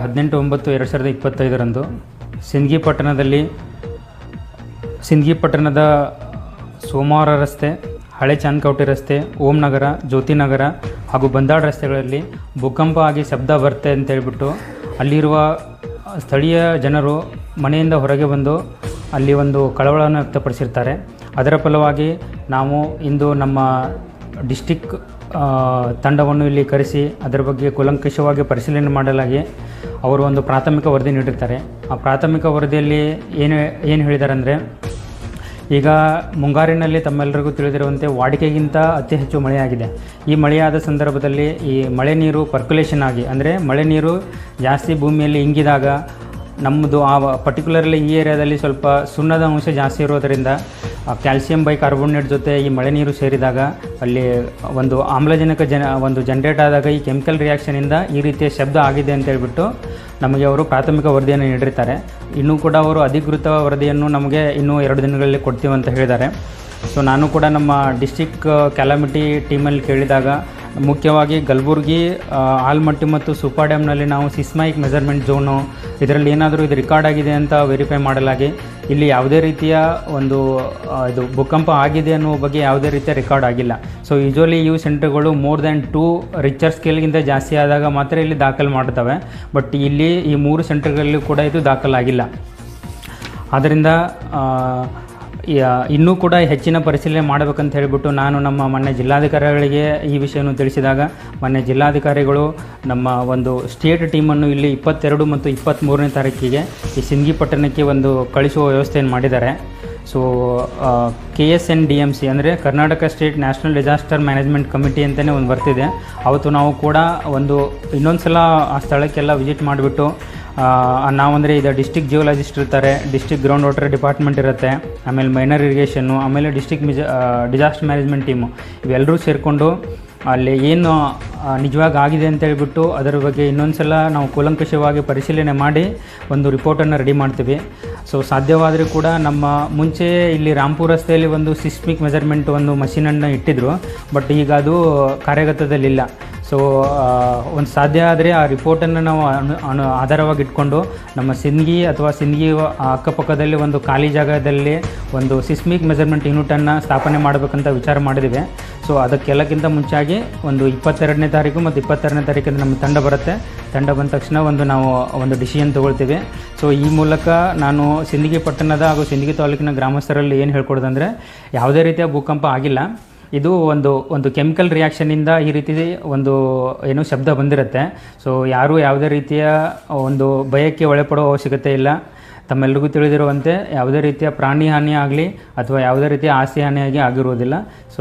ಹದಿನೆಂಟು ಒಂಬತ್ತು, ಎರಡು ಸಾವಿರದ ಇಪ್ಪತ್ತೈದರಂದು ಸಿಂದಗಿ ಪಟ್ಟಣದಲ್ಲಿ, ಸಿಂದಗಿ ಪಟ್ಟಣದ ಸೋಮವಾರ ರಸ್ತೆ, ಹಳೆ ಚಾಂದ್ಕೌಟಿ ರಸ್ತೆ, ಓಂ ನಗರ, ಜ್ಯೋತಿ ನಗರ ಹಾಗೂ ಬಂದಾಡ್ ರಸ್ತೆಗಳಲ್ಲಿ ಭೂಕಂಪ ಆಗಿ ಶಬ್ದ ಬರುತ್ತೆ ಅಂತ ಹೇಳಿಬಿಟ್ಟು ಅಲ್ಲಿರುವ ಸ್ಥಳೀಯ ಜನರು ಮನೆಯಿಂದ ಹೊರಗೆ ಬಂದು ಅಲ್ಲಿ ಒಂದು ಕಳವಳವನ್ನು ವ್ಯಕ್ತಪಡಿಸಿರ್ತಾರೆ. ಅದರ ಫಲವಾಗಿ ನಾವು ಇಂದು ನಮ್ಮ ಡಿಸ್ಟಿಕ್ ತಂಡವನ್ನು ಇಲ್ಲಿ ಕರೆಸಿ ಅದರ ಬಗ್ಗೆ ಕೂಲಂಕಷವಾಗಿ ಪರಿಶೀಲನೆ ಮಾಡಲಾಗಿ ಅವರು ಒಂದು ಪ್ರಾಥಮಿಕ ವರದಿ ನೀಡಿರ್ತಾರೆ. ಆ ಪ್ರಾಥಮಿಕ ವರದಿಯಲ್ಲಿ ಏನು ಏನು ಹೇಳಿದ್ದಾರೆ ಅಂದರೆ ಈಗ ಮುಂಗಾರಿನಲ್ಲಿ ತಮ್ಮೆಲ್ಲರಿಗೂ ತಿಳಿದಿರುವಂತೆ ವಾಡಿಕೆಗಿಂತ ಅತಿ ಹೆಚ್ಚು ಮಳೆಯಾಗಿದೆ. ಈ ಮಳೆಯಾದ ಸಂದರ್ಭದಲ್ಲಿ ಈ ಮಳೆ ನೀರು ಪರ್ಕ್ಯುಲೇಷನ್ ಆಗಿ, ಅಂದರೆ ಮಳೆ ನೀರು ಜಾಸ್ತಿ ಭೂಮಿಯಲ್ಲಿ ಇಂಗಿದಾಗ ನಮ್ಮದು ಆ ಪರ್ಟಿಕ್ಯುಲರ್ಲಿ ಈ ಏರಿಯಾದಲ್ಲಿ ಸ್ವಲ್ಪ ಸುಣ್ಣದ ಅಂಶ ಜಾಸ್ತಿ ಇರೋದರಿಂದ ಕ್ಯಾಲ್ಸಿಯಂ ಬೈ ಕಾರ್ಬೋನೇಟ್ ಜೊತೆ ಈ ಮಳೆ ನೀರು ಸೇರಿದಾಗ ಅಲ್ಲಿ ಒಂದು ಆಮ್ಲಜನಕ ಜನ, ಒಂದು ಜನ್ರೇಟ್ ಆದಾಗ ಈ ಕೆಮಿಕಲ್ ರಿಯಾಕ್ಷನಿಂದ ಈ ರೀತಿಯ ಶಬ್ದ ಆಗಿದೆ ಅಂತ ಹೇಳ್ಬಿಟ್ಟು ನಮಗೆ ಅವರು ಪ್ರಾಥಮಿಕ ವರದಿಯನ್ನು ನೀಡಿರ್ತಾರೆ. ಇನ್ನೂ ಕೂಡ ಅವರು ಅಧಿಕೃತ ವರದಿಯನ್ನು ನಮಗೆ ಇನ್ನೂ ಎರಡು ದಿನಗಳಲ್ಲಿ ಕೊಡ್ತೀವಿ ಅಂತ ಹೇಳಿದ್ದಾರೆ. ಸೊ ನಾನು ಕೂಡ ನಮ್ಮ ಡಿಸ್ಟಿಕ್ ಕ್ಯಾಲಮಿಟಿ ಟೀಮಲ್ಲಿ ಕೇಳಿದಾಗ ಮುಖ್ಯವಾಗಿ ಕಲಬುರ್ಗಿ ಆಲ್ಮಟ್ಟಿ ಮತ್ತು ಸೂಪಾ ಡ್ಯಾಮ್ನಲ್ಲಿ ನಾವು ಸಿಸ್ಮೈಕ್ ಮೆಜರ್ಮೆಂಟ್ ಝೋನು ಇದರಲ್ಲಿ ಏನಾದರೂ ಇದು ರೆಕಾರ್ಡ್ ಆಗಿದೆ ಅಂತ ವೆರಿಫೈ ಮಾಡಲಾಗಿ ಇಲ್ಲಿ ಯಾವುದೇ ರೀತಿಯ ಒಂದು ಇದು ಭೂಕಂಪ ಆಗಿದೆ ಅನ್ನೋ ಬಗ್ಗೆ ಯಾವುದೇ ರೀತಿಯ ರೆಕಾರ್ಡ್ ಆಗಿಲ್ಲ. ಸೊ ಯೂಶ್ವಲಿ ಇವು ಸೆಂಟರ್ಗಳು ಮೋರ್ ದ್ಯಾನ್ ಟೂ ರಿಚರ್ ಸ್ಕೇಲ್ಗಿಂತ ಜಾಸ್ತಿ ಆದಾಗ ಮಾತ್ರ ಇಲ್ಲಿ ದಾಖಲು ಮಾಡ್ತವೆ. ಬಟ್ ಇಲ್ಲಿ ಈ ಮೂರು ಸೆಂಟ್ರ್ಗಳಲ್ಲೂ ಕೂಡ ಇದು ದಾಖಲಾಗಿಲ್ಲ. ಆದ್ದರಿಂದ ಯ- ಇನ್ನೂ ಕೂಡ ಹೆಚ್ಚಿನ ಪರಿಶೀಲನೆ ಮಾಡಬೇಕಂತ ಹೇಳಿಬಿಟ್ಟು ನಾನು ನಮ್ಮ ಮೊನ್ನೆ ಜಿಲ್ಲಾಧಿಕಾರಿಗಳಿಗೆ ಈ ವಿಷಯವನ್ನು ತಿಳಿಸಿದಾಗ ಮೊನ್ನೆ ಜಿಲ್ಲಾಧಿಕಾರಿಗಳು ನಮ್ಮ ಒಂದು ಸ್ಟೇಟ್ ಟೀಮನ್ನು ಇಲ್ಲಿ ಇಪ್ಪತ್ತೆರಡು ಮತ್ತು ಇಪ್ಪತ್ತ್ಮೂರನೇ ತಾರೀಕಿಗೆ ಈ ಸಿಂಗಿಪಟ್ಟಣಕ್ಕೆ ಒಂದು ಕಳಿಸುವ ವ್ಯವಸ್ಥೆಯನ್ನು ಮಾಡಿದ್ದಾರೆ. So K S N D M C ಅಂದರೆ Karnataka state national disaster management committee ಅಂತಲೇ ಒಂದು ಬರ್ತಿದೆ. ಅವತ್ತು ನಾವು ಕೂಡ ಒಂದು ಇನ್ನೊಂದು ಸಲ ಆ ಸ್ಥಳಕ್ಕೆಲ್ಲ ವಿಸಿಟ್ ಮಾಡಿಬಿಟ್ಟು ನಾವಂದರೆ ಇದು ಡಿಸ್ಟಿಕ್ ಜಿಯೋಲಜಿಸ್ಟ್ ಇರ್ತಾರೆ ಡಿಸ್ಟಿಕ್ ಗ್ರೌಂಡ್ ವಾಟರ್ ಡಿಪಾರ್ಟ್ಮೆಂಟ್ ಇರುತ್ತೆ, ಆಮೇಲೆ ಮೈನರ್ ಇರಿಗೇಷನ್ನು ಆಮೇಲೆ ಡಿಸ್ಟಿಕ್ ಮಿಜ ಡಿಸಾಸ್ಟರ್ ಮ್ಯಾನೇಜ್ಮೆಂಟ್ ಟೀಮು ಇವೆಲ್ಲರೂ ಸೇರಿಕೊಂಡು ಅಲ್ಲಿ ಏನು ನಿಜವಾಗಿ ಆಗಿದೆ ಅಂತ ಹೇಳ್ಬಿಟ್ಟು ಅದರ ಬಗ್ಗೆ ಇನ್ನೊಂದು ಸಲ ನಾವು ಕೂಲಂಕಷವಾಗಿ ಪರಿಶೀಲನೆ ಮಾಡಿ ಒಂದು ರಿಪೋರ್ಟನ್ನು ರೆಡಿ ಮಾಡ್ತೀವಿ. ಸೊ ಸಾಧ್ಯವಾದರೂ ಕೂಡ ನಮ್ಮ ಮುಂಚೆ ಇಲ್ಲಿ ರಾಂಪುರ ರಸ್ತೆಯಲ್ಲಿ ಒಂದು ಸಿಸ್ಮಿಕ್ ಮೆಜರ್ಮೆಂಟ್ ಒಂದು ಮಷಿನನ್ನು ಇಟ್ಟಿದ್ರು ಬಟ್ ಈಗ ಅದು ಕಾರ್ಯಗತದಲ್ಲಿಲ್ಲ. ಸೊ ಒಂದು ಸಾಧ್ಯ ಆದರೆ ಆ ರಿಪೋರ್ಟನ್ನು ನಾವು ಅನು ಅನು ಆಧಾರವಾಗಿ ಇಟ್ಕೊಂಡು ನಮ್ಮ ಸಿಂದಗಿ ಅಥವಾ ಸಿಂದಗಿ ಅಕ್ಕಪಕ್ಕದಲ್ಲಿ ಒಂದು ಖಾಲಿ ಜಾಗದಲ್ಲಿ ಒಂದು ಸಿಸ್ಮಿಕ್ ಮೆಜರ್ಮೆಂಟ್ ಯೂನಿಟನ್ನು ಸ್ಥಾಪನೆ ಮಾಡಬೇಕಂತ ವಿಚಾರ ಮಾಡಿದ್ದೀವಿ ಸೊ ಅದಕ್ಕೆಲ್ಲಕ್ಕಿಂತ ಮುಂಚಾಗಿ ಒಂದು ಇಪ್ಪತ್ತೆರಡನೇ ತಾರೀಕು ಮತ್ತು ಇಪ್ಪತ್ತೆರಡನೇ ತಾರೀಕಿಂದ ನಮ್ಮ ತಂಡ ಬರುತ್ತೆ. ತಂಡ ಬಂದ ತಕ್ಷಣ ಒಂದು ನಾವು ಒಂದು ಡಿಸಿಷನ್ ತೊಗೊಳ್ತೀವಿ. ಸೊ ಈ ಮೂಲಕ ನಾನು ಸಿಂದಗಿ ಪಟ್ಟಣದ ಹಾಗೂ ಸಿಂದಗಿ ತಾಲೂಕಿನ ಗ್ರಾಮಸ್ಥರಲ್ಲಿ ಏನು ಹೇಳ್ಕೊಡೋದಂದರೆ ಯಾವುದೇ ರೀತಿಯ ಭೂಕಂಪ ಆಗಿಲ್ಲ. ಇದು ಒಂದು ಒಂದು ಕೆಮಿಕಲ್ ರಿಯಾಕ್ಷನ್ನಿಂದ ಈ ರೀತಿ ಒಂದು, ಏನು ಶಬ್ದ ಬಂದಿರುತ್ತೆ. ಸೊ ಯಾರೂ ಯಾವುದೇ ರೀತಿಯ ಒಂದು ಭಯಕ್ಕೆ ಒಳಪಡೋ ಅವಶ್ಯಕತೆ ಇಲ್ಲ. ತಮ್ಮೆಲ್ಲರಿಗೂ ತಿಳಿದಿರುವಂತೆ ಯಾವುದೇ ರೀತಿಯ ಪ್ರಾಣಿ ಹಾನಿ ಆಗಲಿ ಅಥವಾ ಯಾವುದೇ ರೀತಿಯ ಆಸ್ತಿ ಹಾನಿಯಾಗಿ ಆಗಿರುವುದಿಲ್ಲ ಸೊ